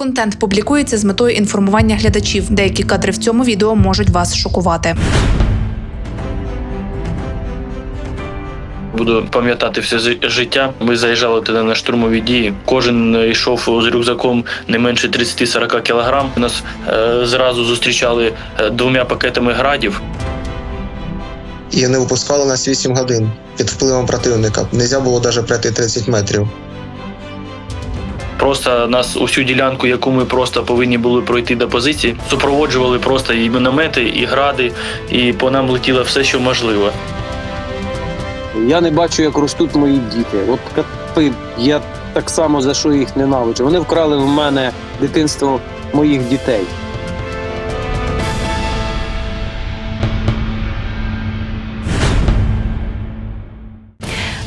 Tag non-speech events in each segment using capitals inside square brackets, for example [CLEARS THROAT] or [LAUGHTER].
Контент публікується з метою інформування глядачів. Деякі кадри в цьому відео можуть вас шокувати. Буду пам'ятати все жи- життя. Ми заїжджали туди на штурмові дії. Кожен е, йшов з рюкзаком не менше 30-40 кілограм. Нас е, зразу зустрічали е, двома пакетами градів. і не випускали нас 8 годин під впливом противника. Нельзя було навіть пройти 30 метрів. Просто нас усю ділянку, яку ми просто повинні були пройти до позиції, супроводжували просто і міномети, і гради, і по нам летіло все, що можливо. Я не бачу, як ростуть мої діти. От капи, я так само за що їх ненавиджу. Вони вкрали в мене дитинство моїх дітей. –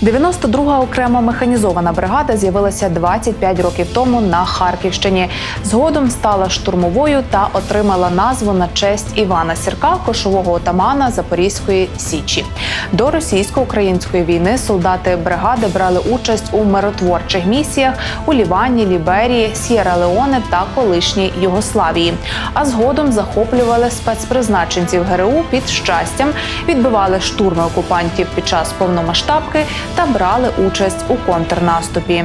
92-га окрема механізована бригада з'явилася 25 років тому на Харківщині. Згодом стала штурмовою та отримала назву на честь Івана Сірка, кошового отамана Запорізької січі. До російсько-української війни солдати бригади брали участь у миротворчих місіях у Лівані, Ліберії, Сєра-Леоне та колишній Югославії. А згодом захоплювали спецпризначенців ГРУ під щастям, відбивали штурми окупантів під час повномасштабки та брали участь у контрнаступі.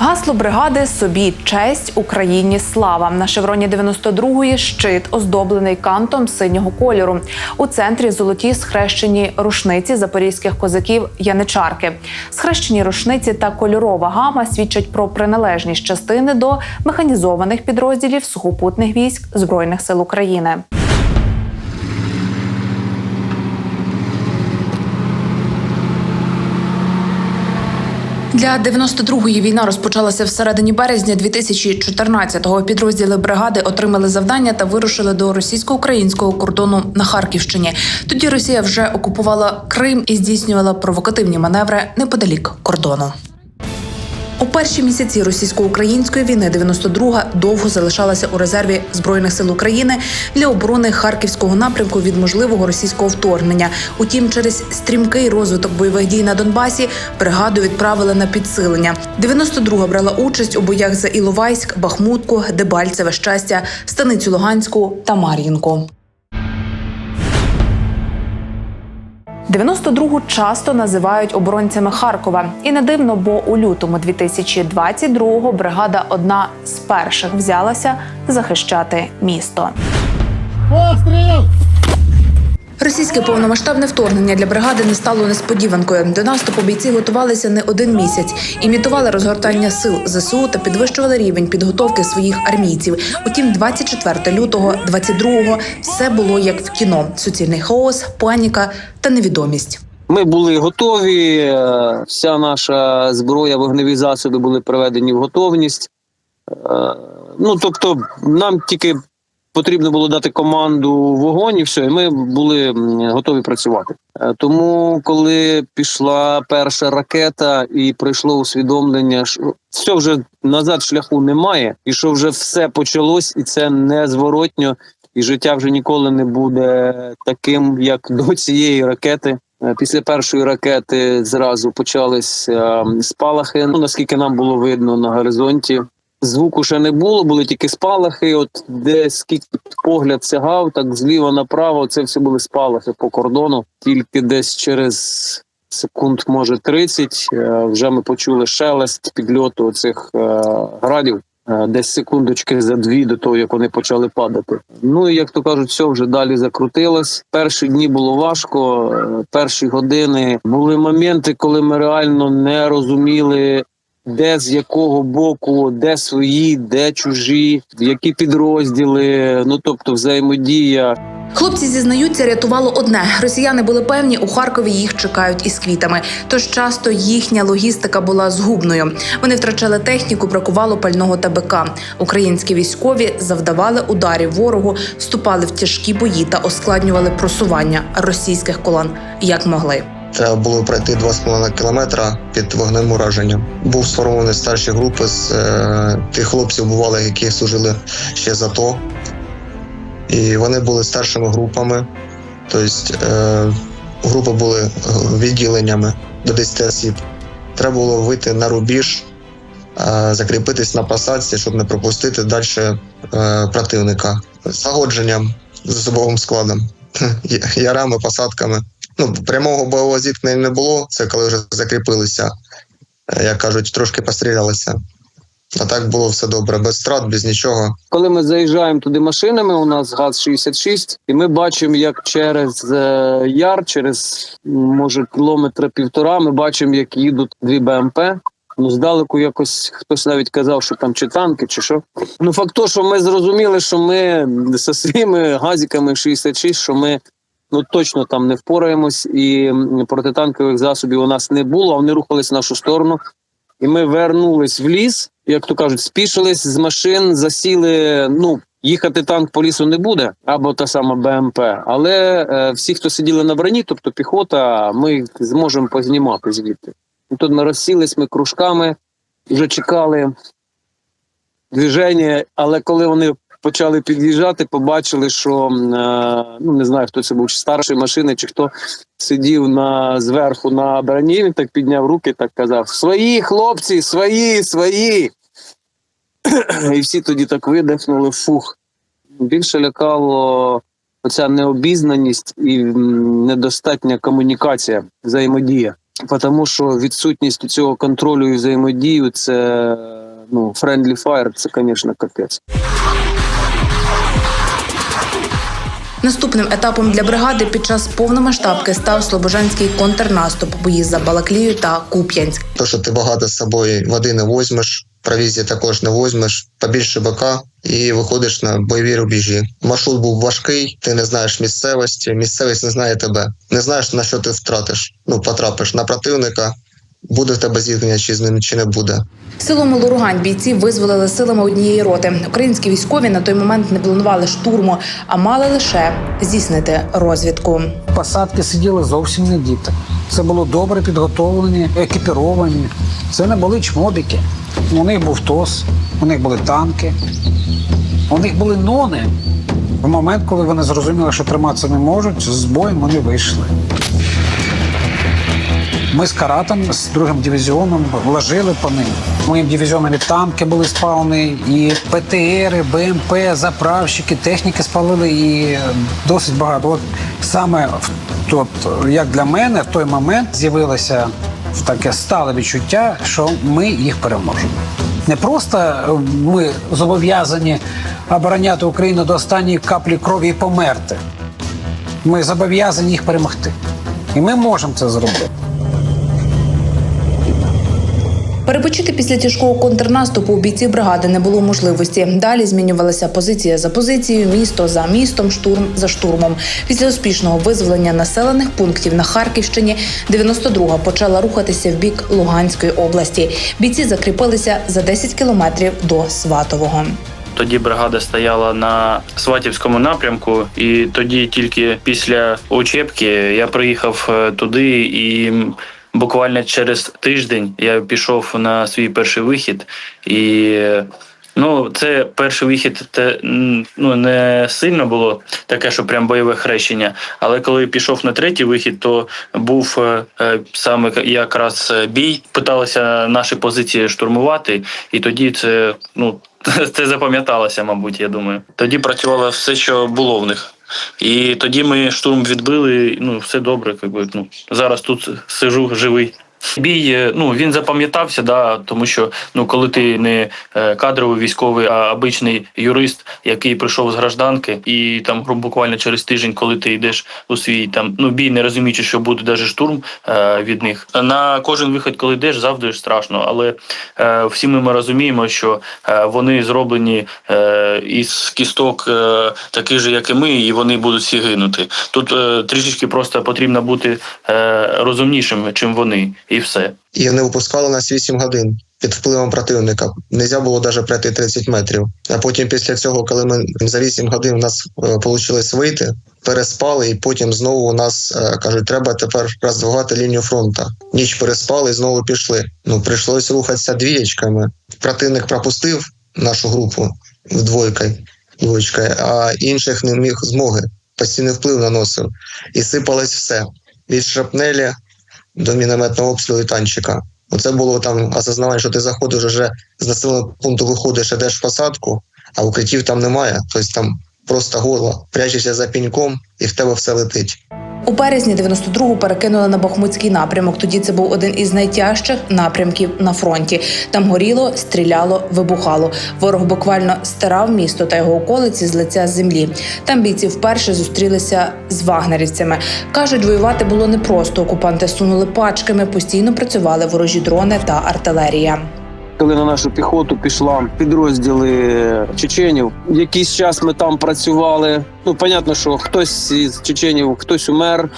Гасло бригади собі честь Україні слава на шевроні 92-ї щит оздоблений кантом синього кольору. У центрі золоті схрещені рушниці запорізьких козаків Яничарки. Схрещені рушниці та кольорова гама свідчать про приналежність частини до механізованих підрозділів сухопутних військ збройних сил України. Для 92-ї війна розпочалася всередині березня 2014-го. Підрозділи бригади отримали завдання та вирушили до російсько-українського кордону на Харківщині. Тоді Росія вже окупувала Крим і здійснювала провокативні маневри неподалік кордону. У перші місяці російсько-української війни 92-га довго залишалася у резерві збройних сил України для оборони харківського напрямку від можливого російського вторгнення. Утім, через стрімкий розвиток бойових дій на Донбасі бригаду відправили на підсилення. 92-га брала участь у боях за Іловайськ, Бахмутку, Дебальцеве щастя, Станицю Луганську та Мар'їнку. 92-гу часто називають оборонцями Харкова, і не дивно, бо у лютому 2022-го бригада одна з перших взялася захищати місто. Російське повномасштабне вторгнення для бригади не стало несподіванкою. До наступу бійці готувалися не один місяць, імітували розгортання сил ЗСУ та підвищували рівень підготовки своїх армійців. Утім, 24 лютого, 22-го все було як в кіно: суцільний хаос, паніка та невідомість. Ми були готові. е, Вся наша зброя, вогневі засоби були приведені в готовність. Е, Ну тобто, нам тільки потрібно було дати команду вогонь, і все, і ми були готові працювати. Е, Тому, коли пішла перша ракета і прийшло усвідомлення, що все вже назад шляху немає, і що вже все почалось, і це незворотньо, і життя вже ніколи не буде таким, як до цієї ракети. Е, Після першої ракети зразу почались е, спалахи. Ну наскільки нам було видно на горизонті, звуку ще не було, були тільки спалахи. От де скільки погляд сягав, так зліва направо, це все були спалахи по кордону. Тільки десь через секунд, може 30, е, вже ми почули шелест підльоту цих градів. Е, Десь секундочки за дві до того, як вони почали падати. Ну і як то кажуть, все вже далі закрутилось. Перші дні було важко. е, Перші години були моменти, коли ми реально не розуміли, де з якого боку, де свої, де чужі, які підрозділи. Ну тобто, взаємодія. Хлопці зізнаються, рятувало одне. Росіяни були певні, у Харкові їх чекають із квітами. Тож часто їхня логістика була згубною. Вони втрачали техніку, бракувало пального та. Українські військові завдавали ударів ворогу, вступали в тяжкі бої та ускладнювали просування російських колон як могли. Треба було пройти 2,5 кілометра під вогнем ураженням. Був сформований старші групи з е, тих хлопців, бували, які служили ще за то. І вони були старшими групами. Тобто е, групи були відділеннями до 10 осіб. Треба було вийти на рубіж, е, закріпитись на посадці, щоб не пропустити далі е, противника. Загодженням з особовим складом, [LAUGHS] ярами, посадками. Ну, прямого бойового зіткнення не було. Це коли вже закріпилися, е, як кажуть, трошки пострілялися. А так було все добре, без страт, без нічого. Коли ми заїжджаємо туди машинами, у нас газ 66, і ми бачимо, як через е, яр, через може кілометра півтора, ми бачимо, як їдуть дві БМП. Ну, здалеку якось хтось навіть казав, що там чи танки, чи що. Ну, факт то, що ми зрозуміли, що ми зі своїми газиками 66, що ми ну точно там не впораємось, і протитанкових засобів у нас не було, вони рухались в нашу сторону. І ми вернулись в ліс, як то кажуть, спішились з машин, засіли. Ну їхати танк по лісу не буде, або та сама БМП. Але е, всі, хто сиділи на броні, тобто піхота, ми їх зможемо познімати звідти. І тут ми розсілись, ми кружками вже чекали движення, але коли вони почали під'їжджати, побачили, що е, ну не знаю, хто це був, чи старший машини, чи хто сидів на зверху на броні, він так підняв руки, так казав: Свої хлопці, свої, свої. [CLEARS THROAT] І всі тоді так видихнули фух. Більше лякало оця необізнаність і недостатня комунікація, взаємодія. Тому що відсутність цього контролю і взаємодію це ну, friendly fire, це, звісно, капець. Наступним етапом для бригади під час повномасштабки став Слобожанський контрнаступ, бої за Балаклію та Куп'янськ. То, що ти багато з собою води не возьмеш, провізії також не возьмеш, побільше бика і виходиш на бойові рубежі. Маршрут був важкий, ти не знаєш місцевості, місцевість не знає тебе. Не знаєш на що ти втратиш. Ну потрапиш на противника. Буде в тебе зіткнення чи з ним, чи не буде. Село Малоругань бійці визволили силами однієї роти. Українські військові на той момент не планували штурму, а мали лише здійснити розвідку. посадки сиділи зовсім не діти. Це було добре підготовлені, екіпіровані. Це не були чмобіки. У них був ТОС, у них були танки, у них були нони. В момент, коли вони зрозуміли, що триматися не можуть, з боєм вони вийшли. Ми з каратом, з другим дивізіоном вложили по ним. Моїм дивізіоном і танки були спалені, і ПТРи, БМП, заправщики, техніки спалили і досить багато. От саме в тот, як для мене, в той момент з'явилося таке стале відчуття, що ми їх переможемо. Не просто е, ми зобов'язані обороняти Україну до останньої каплі крові і померти. Ми зобов'язані їх перемогти. І ми можемо це зробити. Перепочити після тяжкого контрнаступу у бійців бригади не було можливості. Далі змінювалася позиція за позицією, місто за містом, штурм за штурмом. Після успішного визволення населених пунктів на Харківщині 92-га почала рухатися в бік Луганської області. Бійці закріпилися за 10 кілометрів до Сватового. Тоді бригада стояла на Сватівському напрямку, і тоді тільки після учебки я приїхав е, туди і. Буквально через тиждень я пішов на свій перший вихід, і ну, це перший вихід те, ну, не сильно було таке, що прям бойове хрещення. Але коли пішов на третій вихід, то був е, е, саме якраз е, бій. Питалися наші позиції штурмувати, і тоді це ну [LAUGHS] це запам'яталося, мабуть, я думаю. Тоді працювало все, що було в них. І тоді ми штурм відбили. Ну, все добре. Якби, ну, зараз тут сижу живий. Бій, е, ну він запам'ятався, да, тому що ну коли ти не е, кадровий військовий, а обичний юрист, який прийшов з гражданки, і там грубо буквально через тиждень, коли ти йдеш у свій там ну бій, не розуміючи, що буде даже штурм е, від них. На кожен вихід, коли йдеш, завжди страшно. Але е, всі ми, ми розуміємо, що е, вони зроблені е, із кісток е, таких же, як і ми, і вони будуть всі гинути. Тут е, трішечки просто потрібно бути е, розумнішим, чим вони, і все. І не випускали нас 8 годин під впливом противника. Нельзя було навіть пройти 30 метрів. А потім, після цього, коли ми за 8 годин у нас вийшло вийти, переспали, і потім знову у нас е, кажуть, треба тепер роздвигати лінію фронту. Ніч переспали і знову пішли. Ну прийшлося рухатися двієчками. Противник пропустив нашу групу вдвойкою, двоєчкою, а інших не міг змоги. Постійний вплив наносив. І сипалось все від шрапнелі до мінометного обстрілу і танчика. Оце було там осознавання, що ти заходиш вже з населеного пункту, виходиш, ідеш в посадку, а укриттів там немає. Тобто там просто горло, прячешся за піньком, і в тебе все летить. У березні 92-го перекинули на Бахмутський напрямок. Тоді це був один із найтяжчих напрямків на фронті. Там горіло, стріляло, вибухало. Ворог буквально стирав місто та його околиці з лиця землі. Там бійці вперше зустрілися з вагнерівцями. кажуть, воювати було непросто. Окупанти сунули пачками, постійно працювали ворожі дрони та артилерія. Коли на нашу піхоту пішла підрозділи чеченів, якийсь час ми там працювали. Ну, понятно, що хтось із чеченів, хтось умер,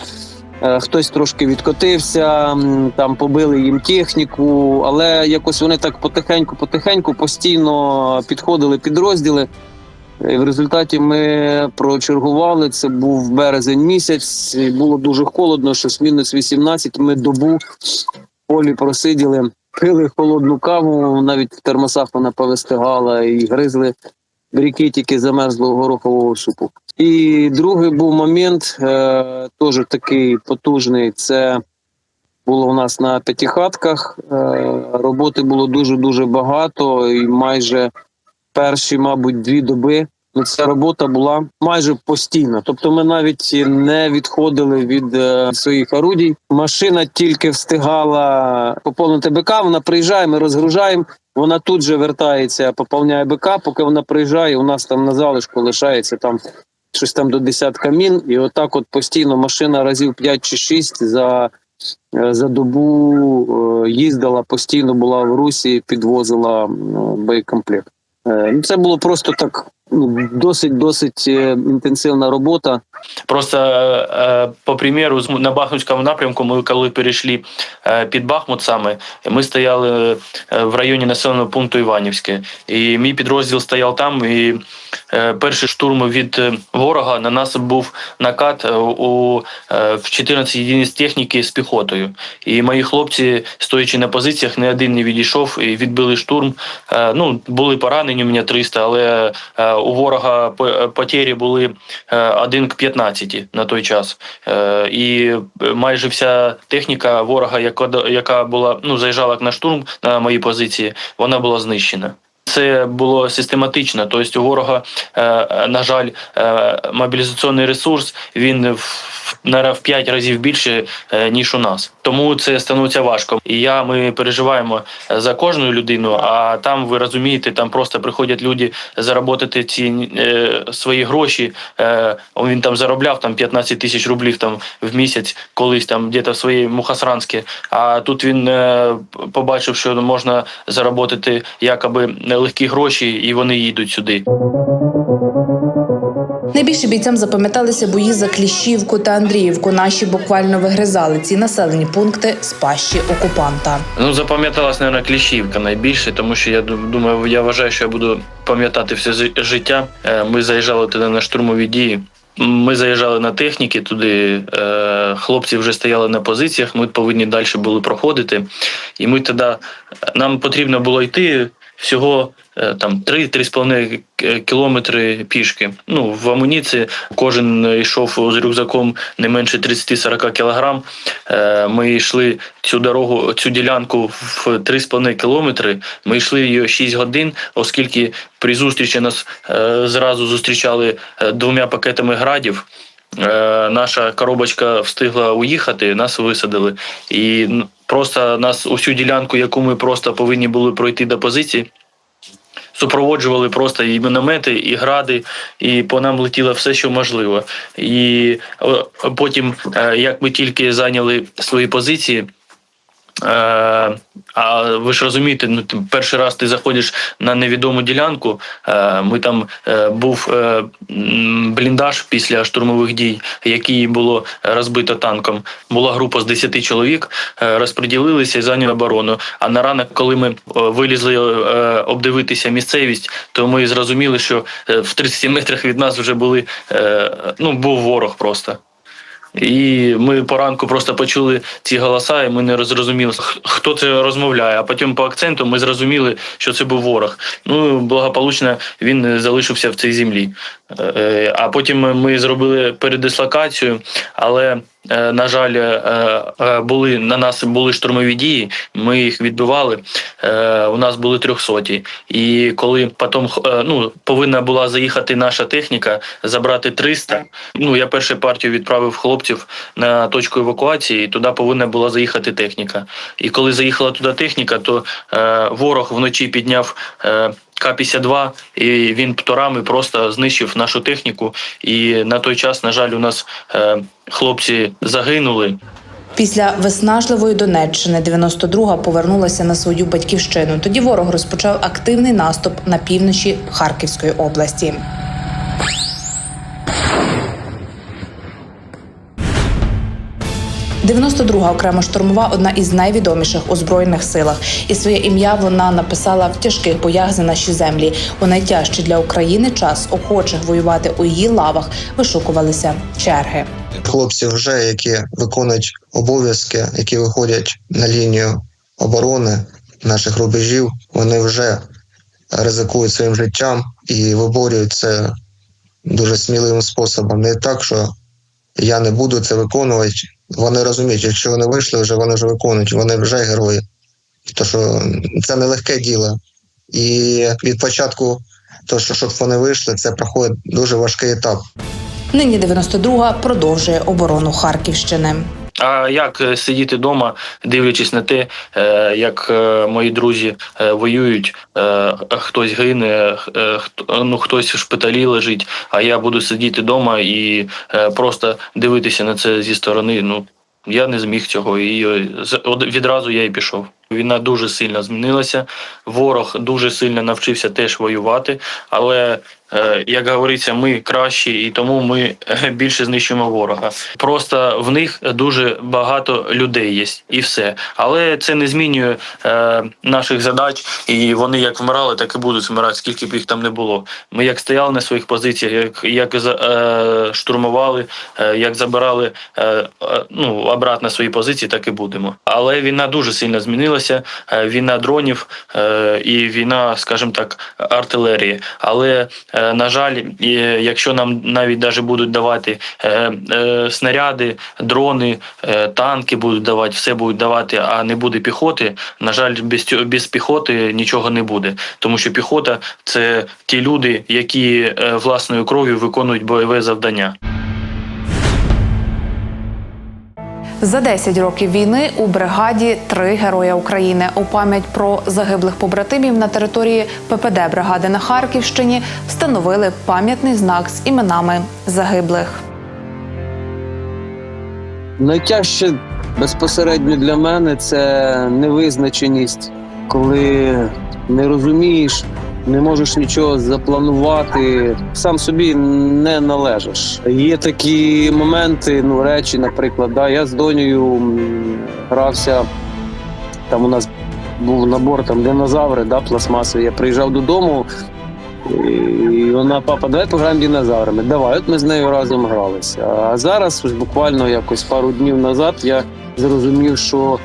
е, хтось трошки відкотився, там побили їм техніку, але якось вони так потихеньку, потихеньку постійно підходили підрозділи. І в результаті ми прочергували. Це був березень місяць. Було дуже холодно, щось мінус 18. Ми добу в полі просиділи, пили холодну каву, навіть в термосах вона повистигала і гризли брикетики замерзлого горохового супу. І другий був момент, е, теж такий потужний. Це було у нас на п'ятихатках. Е, роботи було дуже дуже багато, і майже перші, мабуть, дві доби. Ну, ця робота була майже постійна. Тобто, ми навіть не відходили від е, своїх орудій. Машина тільки встигала поповнити БК. Вона приїжджає, ми розгружаємо. Вона тут же вертається, поповняє БК. Поки вона приїжджає, у нас там на залишку лишається там щось там до десятка мін. І отак, от постійно машина разів 5 чи 6 за, е, за добу е, їздила, постійно була в русі, підвозила м, боєкомплект. Ну, це було просто так ну, досить досить е, інтенсивна робота. Просто е, по примеру, з- на Бахмутському напрямку, ми коли перейшли е, під Бахмут саме, ми стояли в районі населеного пункту Іванівське. І мій підрозділ стояв там. І перший штурм від ворога на нас був накат у е, в 14 єдиниць техніки з піхотою. І мої хлопці, стоячи на позиціях, не один не відійшов і відбили штурм. Ну, були поранені у мене 300, але у ворога по- потері були е, 1 к 15 на той час. Е, І майже вся техніка ворога, яка була ну, заїжджала на штурм на мої позиції, вона була знищена. Це було систематично. Тобто у ворога, е, на жаль, е, мобілізаційний ресурс він в в 5 разів більше, е, ніж у нас. Тому це становиться важко. І я ми переживаємо за кожну людину. А там ви розумієте, там просто приходять люди заробити ці е, свої гроші. Е, він там заробляв там 15 тисяч рублів там в місяць, колись там десь в своїй Мухасранській. А тут він е, побачив, що можна заробити якоби легкі гроші, і вони їдуть сюди. Найбільше бійцям запам'яталися бої за Кліщівку та Андріївку. Наші буквально вигризали ці населені пункти з пащі окупанта. Ну, запам'яталась, мабуть, Кліщівка найбільше, тому що я думаю, я вважаю, що я буду пам'ятати все життя. Е, Ми заїжджали туди на штурмові дії. Ми заїжджали на техніки туди. е, Хлопці вже стояли на позиціях. Ми повинні далі були проходити. І ми тоді нам потрібно було йти всього е, там 3-3,5 кілометри пішки. Ну в амуніції кожен йшов з рюкзаком не менше 30-40 кілограм. Е, Ми йшли цю дорогу, цю ділянку в 3,5 кілометри. Ми йшли її 6 годин, оскільки при зустрічі нас е, зразу зустрічали е, двома пакетами градів. Е, Наша коробочка встигла уїхати, нас висадили. І просто нас усю ділянку, яку ми просто повинні були пройти до позиції, супроводжували просто і міномети, і гради, і по нам летіло все, що можливо. І потім, е, як ми тільки зайняли свої позиції. Е, а ви ж розумієте, ну ти перший раз ти заходиш на невідому ділянку. Е, ми там е, був бліндаж після штурмових дій, який було розбито танком. Була група з 10 чоловік, розподілилися і зайняли оборону. А на ранок, коли ми вилізли обдивитися місцевість, то ми зрозуміли, що в 30 метрах від нас вже були ну був ворог просто. І ми поранку просто почули ці голоса, і ми не зрозуміли, хто це розмовляє. А потім по акценту ми зрозуміли, що це був ворог. Ну благополучно він залишився в цій землі. Е, А потім ми зробили передислокацію, але е, на жаль, е, е, були на нас були штурмові дії. Ми їх відбивали. Е, У нас були трьохсоті. І коли потім е, ну, повинна була заїхати наша техніка, забрати 300. Ну я першу партію відправив хлопців на точку евакуації. Туди повинна була заїхати техніка. І коли заїхала туди техніка, то е, ворог вночі підняв. Е, К-52, і він пторами просто знищив нашу техніку. І на той час, на жаль, у нас е, хлопці загинули. Після виснажливої Донеччини 92-га повернулася на свою батьківщину. Тоді ворог розпочав активний наступ на півночі Харківської області. «92-га окрема штурмова одна із найвідоміших у збройних силах, і своє ім'я вона написала в тяжких боях за наші землі. У найтяжчий для України час охочих воювати у її лавах вишукувалися черги. Хлопці, вже які виконують обов'язки, які виходять на лінію оборони наших рубежів, вони вже ризикують своїм життям і виборюють це дуже сміливим способом. Не так, що я не буду це виконувати. Вони розуміють, якщо вони вийшли, вже вони вже виконують, вони вже герої. То що це нелегке діло. І від початку, то що щоб вони вийшли, це проходить дуже важкий етап. Нині 92-га продовжує оборону Харківщини. А як е, сидіти вдома, дивлячись на те, е, як е, мої друзі воюють, хтось гине, ну хтось в шпиталі лежить, а я буду сидіти вдома і просто дивитися на це зі сторони. Ну я не зміг цього, і відразу я і пішов. Війна дуже сильно змінилася. Ворог дуже сильно навчився теж воювати, але як говориться, ми кращі, і тому ми е, більше знищуємо ворога. Просто в них дуже багато людей є, і все. Але це не змінює е, наших задач, і вони як вмирали, так і будуть вмирати, скільки б їх там не було. Ми як стояли на своїх позиціях, як, як е, штурмували, е, як забирали е, е, ну, обратно свої позиції, так і будемо. Але війна дуже сильно змінилася. е, Війна дронів е, і війна, скажімо так, артилерії. Але е, на жаль, якщо нам навіть даже будуть давати е, е, снаряди, дрони, е, танки будуть давати, все будуть давати, а не буде піхоти. На жаль, без без піхоти нічого не буде, тому що піхота це ті люди, які е, власною кров'ю виконують бойове завдання. За 10 років війни у бригаді три героя України. У пам'ять про загиблих побратимів на території ППД бригади на Харківщині встановили пам'ятний знак з іменами загиблих. Найтяжче безпосередньо для мене це невизначеність, коли не розумієш, не можеш нічого запланувати, сам собі не належиш. Є такі моменти, ну речі, наприклад, да, я з донею грався. Там у нас був набор там динозаври, да, пластмасові. Я приїжджав додому, і вона, папа, давай пограємо динозаврами. Давай, от ми з нею разом гралися. А зараз, ось буквально якось пару днів назад, я зрозумів, що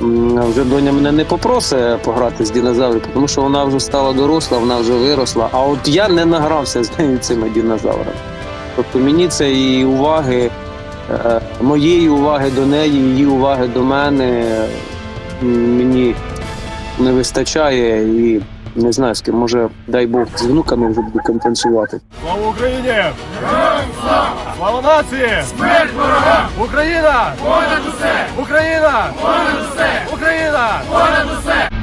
вже доня мене не попросить пограти з динозаврами, тому що вона вже стала доросла, вона вже виросла. А от я не награвся з цими динозаврами. Тобто мені це і уваги, е, моєї уваги до неї, її уваги до мене мені не вистачає і не знаю, з ким може, дай Бог, з внуками вже буду компенсувати. Слава Україні! Слава нації! Смерть ворогам! Україна! Понад усе! Україна! Понад усе! Україна! Понад усе!